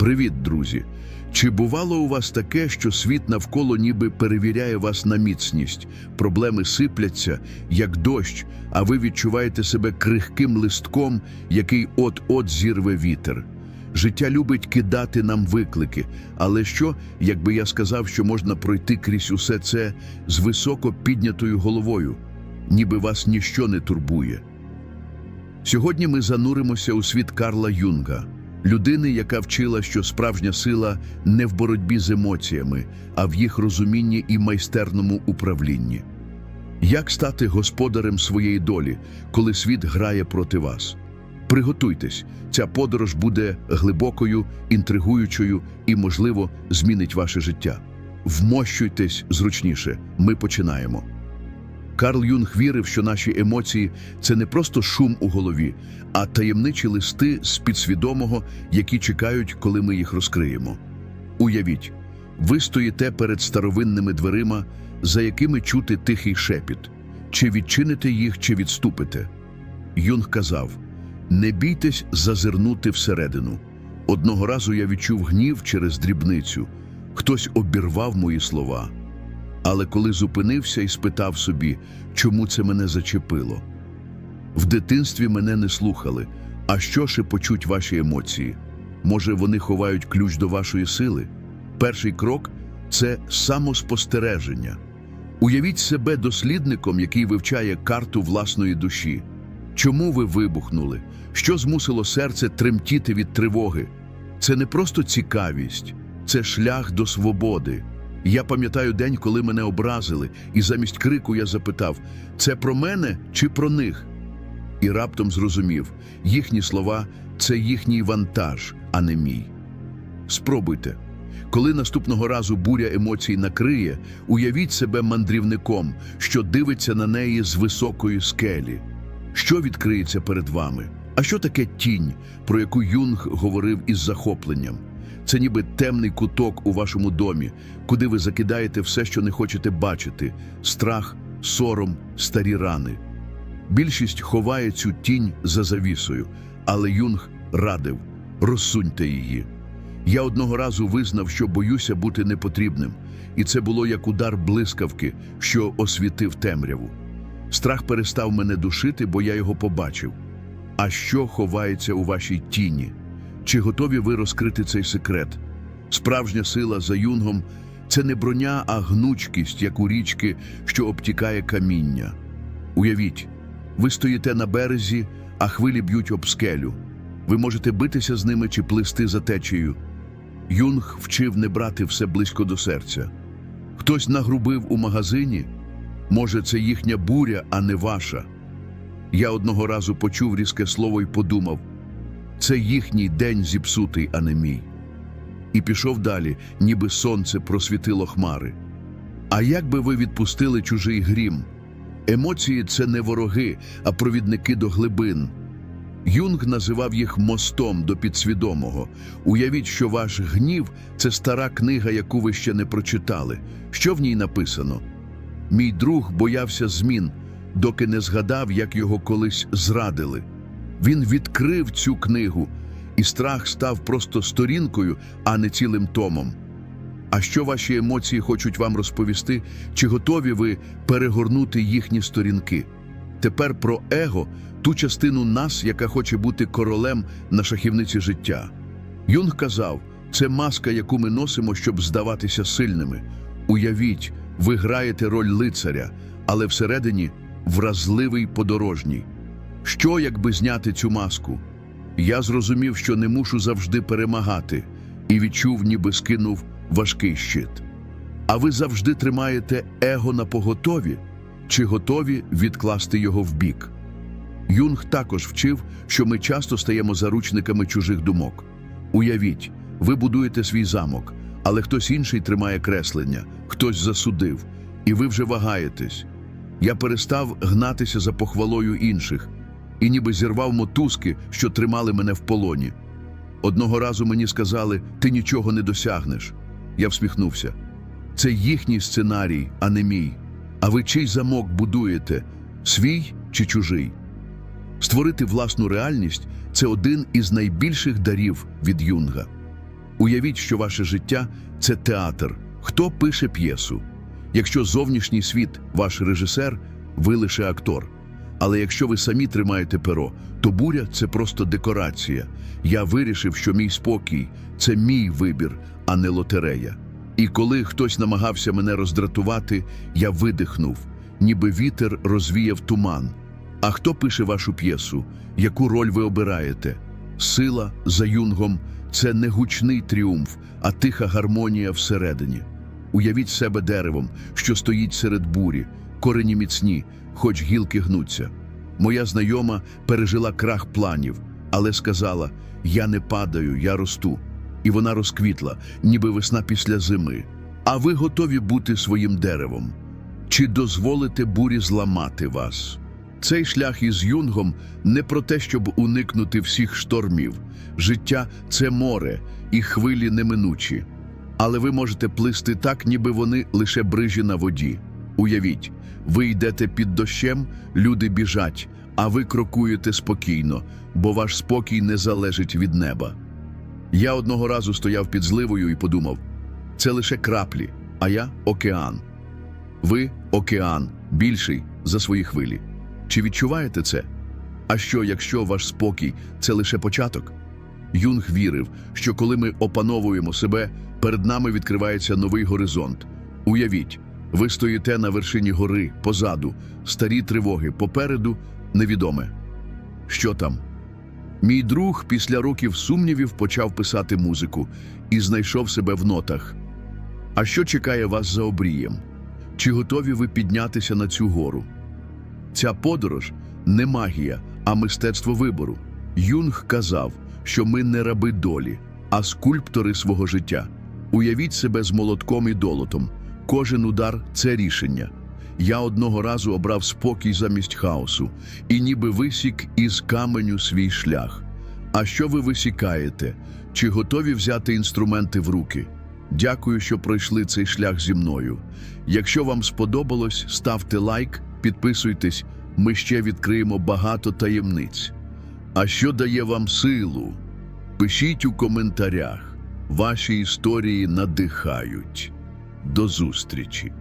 Привіт, друзі! Чи бувало у вас таке, що світ навколо ніби перевіряє вас на міцність, проблеми сипляться, як дощ, а ви відчуваєте себе крихким листком, який от-от зірве вітер? Життя любить кидати нам виклики, але що, якби я сказав, що можна пройти крізь усе це з високо піднятою головою, ніби вас ніщо не турбує? Сьогодні ми зануримося у світ Карла Юнга, людини, яка вчила, що справжня сила не в боротьбі з емоціями, а в їх розумінні і майстерному управлінні. Як стати господарем своєї долі, коли світ грає проти вас? Приготуйтесь, ця подорож буде глибокою, інтригуючою і, можливо, змінить ваше життя. Вмощуйтесь зручніше, ми починаємо. Карл Юнг вірив, що наші емоції це не просто шум у голові, а таємничі листи з підсвідомого, які чекають, коли ми їх розкриємо. Уявіть, ви стоїте перед старовинними дверима, за якими чути тихий шепіт. Чи відчините їх, чи відступите? Юнг казав: не бійтесь зазирнути всередину. Одного разу я відчув гнів через дрібницю. Хтось обірвав мої слова. Але коли зупинився і спитав собі, чому це мене зачепило. В дитинстві мене не слухали. А що шепочуть ваші емоції? Може, вони ховають ключ до вашої сили? Перший крок це самоспостереження. Уявіть себе дослідником, який вивчає карту власної душі. Чому ви вибухнули? Що змусило серце тремтіти від тривоги? Це не просто цікавість, це шлях до свободи. Я пам'ятаю день, коли мене образили, і замість крику я запитав: це про мене чи про них? І раптом зрозумів, їхні слова це їхній вантаж, а не мій. Спробуйте. Коли наступного разу буря емоцій накриє, уявіть себе мандрівником, що дивиться на неї з високої скелі. Що відкриється перед вами? А що таке тінь, про яку Юнг говорив із захопленням? Це ніби темний куток у вашому домі, куди ви закидаєте все, що не хочете бачити: страх, сором, старі рани. Більшість ховає цю тінь за завісою, але Юнг радив розсуньте її. Я одного разу визнав, що боюся бути непотрібним, і це було як удар блискавки, що освітив темряву. Страх перестав мене душити, бо я його побачив. А що ховається у вашій тіні? Чи готові ви розкрити цей секрет? Справжня сила за юнгом це не броня, а гнучкість, як у річки, що обтікає каміння. Уявіть, ви стоїте на березі, а хвилі б'ють об скелю. Ви можете битися з ними чи плисти за течією. Юнг вчив не брати все близько до серця. Хтось нагрубив у магазині, може, це їхня буря, а не ваша. Я одного разу почув різке слово і подумав, це їхній день зіпсутий, а не мій. І пішов далі, ніби сонце просвітило хмари. А як би ви відпустили чужий грім? Емоції це не вороги, а провідники до глибин. Юнг називав їх мостом до підсвідомого. Уявіть, що ваш гнів це стара книга, яку ви ще не прочитали. Що в ній написано? Мій друг боявся змін, доки не згадав, як його колись зрадили. Він відкрив цю книгу, і страх став просто сторінкою, а не цілим томом. А що ваші емоції хочуть вам розповісти, чи готові ви перегорнути їхні сторінки? Тепер про его, ту частину нас, яка хоче бути королем на шахівниці життя. Юнг казав, це маска, яку ми носимо, щоб здаватися сильними. Уявіть, ви граєте роль лицаря, але всередині вразливий подорожній. Що, якби зняти цю маску? Я зрозумів, що не мушу завжди перемагати, і відчув, ніби скинув важкий щит. А ви завжди тримаєте его на поготові, чи готові відкласти його вбік? Юнг також вчив, що ми часто стаємо заручниками чужих думок. Уявіть, ви будуєте свій замок, але хтось інший тримає креслення, хтось засудив, і ви вже вагаєтесь. Я перестав гнатися за похвалою інших і ніби зірвав мотузки, що тримали мене в полоні. Одного разу мені сказали, ти нічого не досягнеш. Я всміхнувся. Це їхній сценарій, а не мій. А ви чий замок будуєте свій чи чужий? Створити власну реальність це один із найбільших дарів від Юнга. Уявіть, що ваше життя це театр. Хто пише п'єсу? Якщо зовнішній світ, ваш режисер, ви лише актор. Але якщо ви самі тримаєте перо, то буря це просто декорація. Я вирішив, що мій спокій це мій вибір, а не лотерея. І коли хтось намагався мене роздратувати, я видихнув, ніби вітер розвіяв туман. А хто пише вашу п'єсу? Яку роль ви обираєте? Сила за юнгом це не гучний тріумф, а тиха гармонія всередині. Уявіть себе деревом, що стоїть серед бурі, корені міцні, хоч гілки гнуться. Моя знайома пережила крах планів, але сказала: Я не падаю, я росту. І вона розквітла, ніби весна після зими. А ви готові бути своїм деревом? Чи дозволите бурі зламати вас? Цей шлях із юнгом не про те, щоб уникнути всіх штормів. Життя це море, і хвилі неминучі. Але ви можете плисти так, ніби вони лише брижі на воді. Уявіть, ви йдете під дощем, люди біжать, а ви крокуєте спокійно, бо ваш спокій не залежить від неба. Я одного разу стояв під зливою і подумав: це лише краплі, а я океан. Ви океан, більший за свої хвилі. Чи відчуваєте це? А що, якщо ваш спокій це лише початок? Юнг вірив, що коли ми опановуємо себе, перед нами відкривається новий горизонт. Уявіть, ви стоїте на вершині гори, позаду, старі тривоги, попереду невідоме. Що там? Мій друг після років сумнівів почав писати музику і знайшов себе в нотах. А що чекає вас за обрієм? Чи готові ви піднятися на цю гору? Ця подорож не магія, а мистецтво вибору. Юнг казав, що ми не раби долі, а скульптори свого життя. Уявіть себе з молотком і долотом. Кожен удар це рішення. Я одного разу обрав спокій замість хаосу і ніби висік із каменю свій шлях. А що ви висікаєте? Чи готові взяти інструменти в руки? Дякую, що пройшли цей шлях зі мною. Якщо вам сподобалось, ставте лайк, підписуйтесь, ми ще відкриємо багато таємниць. А що дає вам силу? Пишіть у коментарях. Ваші історії надихають. До зустрічі!